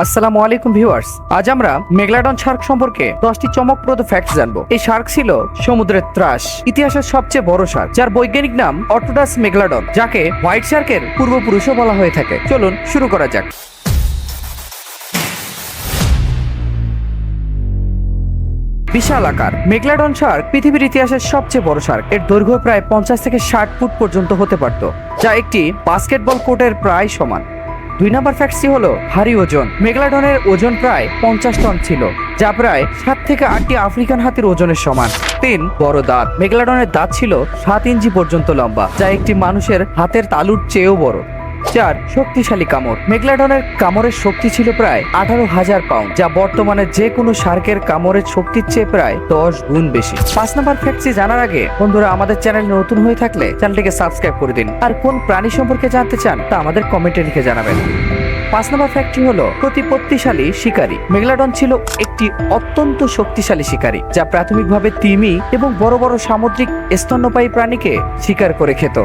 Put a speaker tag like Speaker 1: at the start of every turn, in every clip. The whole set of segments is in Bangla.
Speaker 1: আসসালামু আলাইকুম ভিউয়ার্স। আজ আমরা মেগলাডন শার্ক সম্পর্কে দশটি চমকপ্রদ ফ্যাক্ট জানব। এই শার্ক ছিল সমুদ্রের ত্রাস, ইতিহাসের সবচেয়ে বড় শার্ক, যার বৈজ্ঞানিক নাম অটোডাস মেগলাডন যাকে হোয়াইট শার্কের পূর্বপুরুষও বলা হয়ে থাকে। চলুন শুরু করা যাক। বিশাল আকার। মেগলাডন শার্ক পৃথিবীর ইতিহাসের সবচেয়ে বড় শার্ক। এর দৈর্ঘ্য প্রায় পঞ্চাশ থেকে ষাট ফুট পর্যন্ত হতে পারত, যা একটি বাস্কেটবল কোর্টের প্রায় সমান। দুই নম্বর ফ্যাক্টসটি হলো ভারী ওজন। মেঘলাডনের ওজন প্রায় পঞ্চাশ টন ছিল, যা প্রায় সাত থেকে আটটি আফ্রিকান হাতির ওজনের সমান। তিন, বড় দাঁত। মেঘলাডনের দাঁত ছিল সাত ইঞ্চি পর্যন্ত লম্বা, যা একটি মানুষের হাতের তালুর চেয়েও বড়। চার, শক্তিশালী কামড়। মেগলাডনের কামড়ের শক্তি ছিল প্রায় আঠারো হাজার পাউন্ড, যা বর্তমানে যে কোনো শার্কের কামড়ের শক্তির চেয়ে প্রায় দশ গুণ বেশি। পাঁচ নম্বর ফ্যাক্টসি জানার আগে, বন্ধুরা, আমাদের চ্যানেল নতুন হয়ে থাকলে চ্যানেলটিকে সাবস্ক্রাইব করে দিন। আর কোন প্রাণী সম্পর্কে জানতে চান, তা আমাদের কমেন্টে লিখে জানাবেন। পাঁচ নম্বর ফ্যাক্টরি হলো, প্রতিপত্তিশালী শিকারী। মেগলাডন ছিল একটি অত্যন্ত শক্তিশালী শিকারী, যা প্রাথমিকভাবে তিমি এবং বড় বড় সামুদ্রিক স্তন্যপায়ী প্রাণীকে শিকার করে খেত।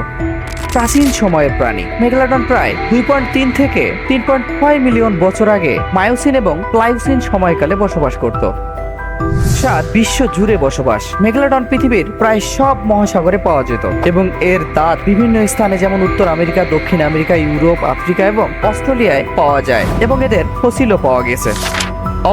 Speaker 1: প্রাচীন সময়ের প্রাণী। মেগলাডন প্রায় দুই পয়েন্ট তিন থেকে তিন পয়েন্ট ছয় মিলিয়ন বছর আগে মায়োসিন এবং প্লাইওসিন সময়কালে বসবাস করত। সাত বিশ্ব জুড়ে বসবাস। মেগলাডন পৃথিবীর প্রায় সব মহাসাগরে পাওয়া যেত এবং এর দাঁত বিভিন্ন স্থানে যেমন উত্তর আমেরিকা, দক্ষিণ আমেরিকা, ইউরোপ, আফ্রিকা এবং অস্ট্রেলিয়ায় পাওয়া যায় এবং এদের ফসিলও পাওয়া গেছে।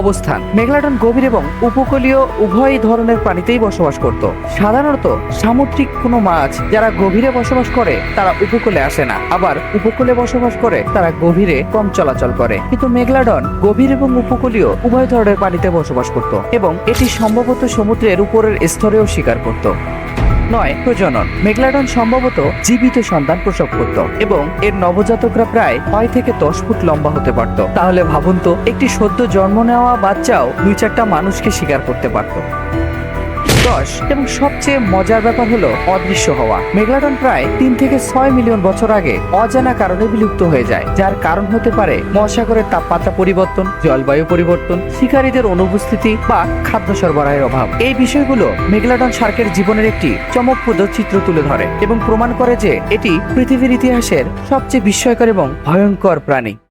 Speaker 1: অবস্থান। মেঘলাডন গভীর এবং উপকূলীয় উভয় ধরনের প্রাণীতেই বসবাস করত। সাধারণত সামুদ্রিক কোনো মাছ যারা গভীরে বসবাস করে, তারা উপকূলে আসে না। আবার উপকূলে বসবাস করে, তারা গভীরে কম চলাচল করে। কিন্তু মেঘলাডন গভীর এবং উপকূলীয় উভয় ধরনের পানিতে বসবাস করত এবং এটি সম্ভবত সমুদ্রের উপরের স্তরেও শিকার করত। নয়, প্রজনন। মেঘলাডন সম্ভবত জীবিত সন্তান প্রসব করত এবং এর নবজাতকরা প্রায় ছয় থেকে দশ ফুট লম্বা হতে পারত। তাহলে ভাবুন তো, একটি সদ্য জন্ম নেওয়া বাচ্চাও দুই চারটা মানুষকে শিকার করতে পারত। দশ এবং সবচেয়ে মজার ব্যাপার হলো অদৃশ্য হওয়া। মেগলাডন প্রায় তিন থেকে ছয় মিলিয়ন বছর আগে অজানা কারণে বিলুপ্ত হয়ে যায়, যার কারণ হতে পারে মহাসাগরের তাপমাত্রা পরিবর্তন, জলবায়ু পরিবর্তন, শিকারীদের অনুপস্থিতি বা খাদ্য সরবরাহের অভাব। এই বিষয়গুলো মেগলাডন শার্কের জীবনের একটি চমকপ্রদ চিত্র তুলে ধরে এবং প্রমাণ করে যে এটি পৃথিবীর ইতিহাসের সবচেয়ে বিস্ময়কর এবং ভয়ঙ্কর প্রাণী।